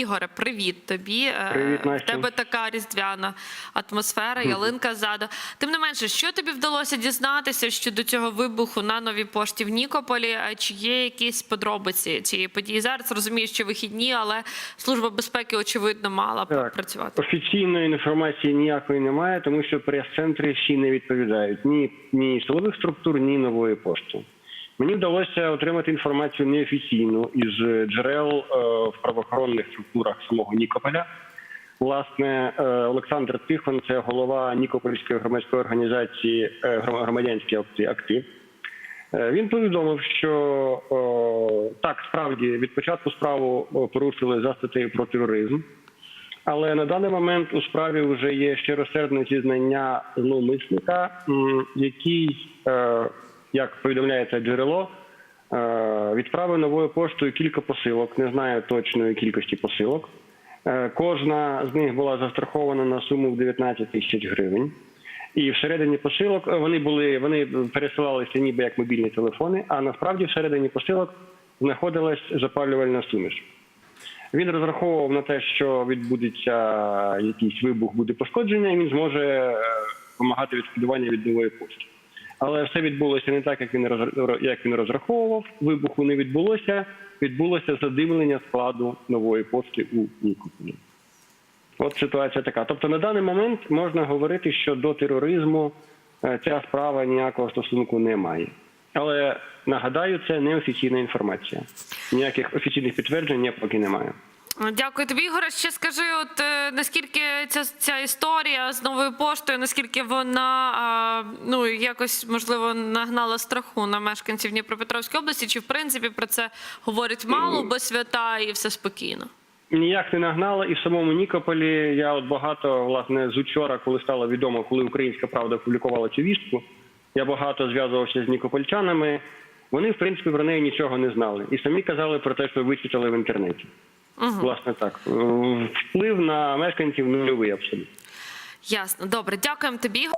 Ігоре, привіт тобі. Е, Привіт, В тебе така різдвяна атмосфера, ялинка ззаду. Тим не менше, що тобі вдалося дізнатися щодо цього вибуху на новій пошті в Нікополі? Е, Чи є якісь подробиці цієї події? Зараз розумію, що вихідні, але служба безпеки очевидно мала б Так. працювати. Офіційної інформації ніякої немає, тому що прес-центри всі не відповідають ні, ні силових структур, ні нової пошти. Мені вдалося отримати інформацію неофіційну із джерел е, в правоохоронних структурах самого Нікополя. Власне, е, Олександр Тихон, це голова Нікопольської громадської організації е, гром- громадянські акти- актив. Е, Він повідомив, що о, так справді від початку справу порушили за статтею про тероризм. Але на даний момент у справі вже є щиросердне зізнання зловмисника, який, е, як повідомляється джерело, е, відправив новою поштою кілька посилок. Не знаю точної кількості посилок. Е, Кожна з них була застрахована на суму в 19 тисяч гривень. І всередині посилок е, вони були, вони пересилалися ніби як мобільні телефони, а насправді всередині посилок знаходилась запалювальна суміш. Він розраховував на те, що відбудеться якийсь вибух, буде пошкодження, і він зможе вимагати відшкодування від нової пошти. Але все відбулося не так, як він як він розраховував. Вибуху не відбулося. Відбулося задимлення складу нової пошти у Нікополі. От ситуація така. Тобто, на даний момент можна говорити, що до тероризму е, ця справа ніякого стосунку не має. Але нагадаю, це неофіційна інформація. Ніяких офіційних підтверджень я поки немає. Дякую тобі, Ігоре. Ще скажи, от е, наскільки ця, ця історія з новою поштою, наскільки вона а, ну якось можливо нагнала страху на мешканців Дніпропетровської області, чи в принципі про це говорять мало, бо свята і все спокійно? Ніяк не нагнала, і в самому Нікополі я от багато власне з учора, коли стало відомо, коли Українська Правда опублікувала цю вістку, я багато зв'язувався з нікопольчанами. Вони, в принципі, про неї нічого не знали. І самі казали про те, що вичитали в інтернеті. Угу. Власне так. Е, Вплив на мешканців нульовий абсолютно. Ясно, добре, дякуємо тобі.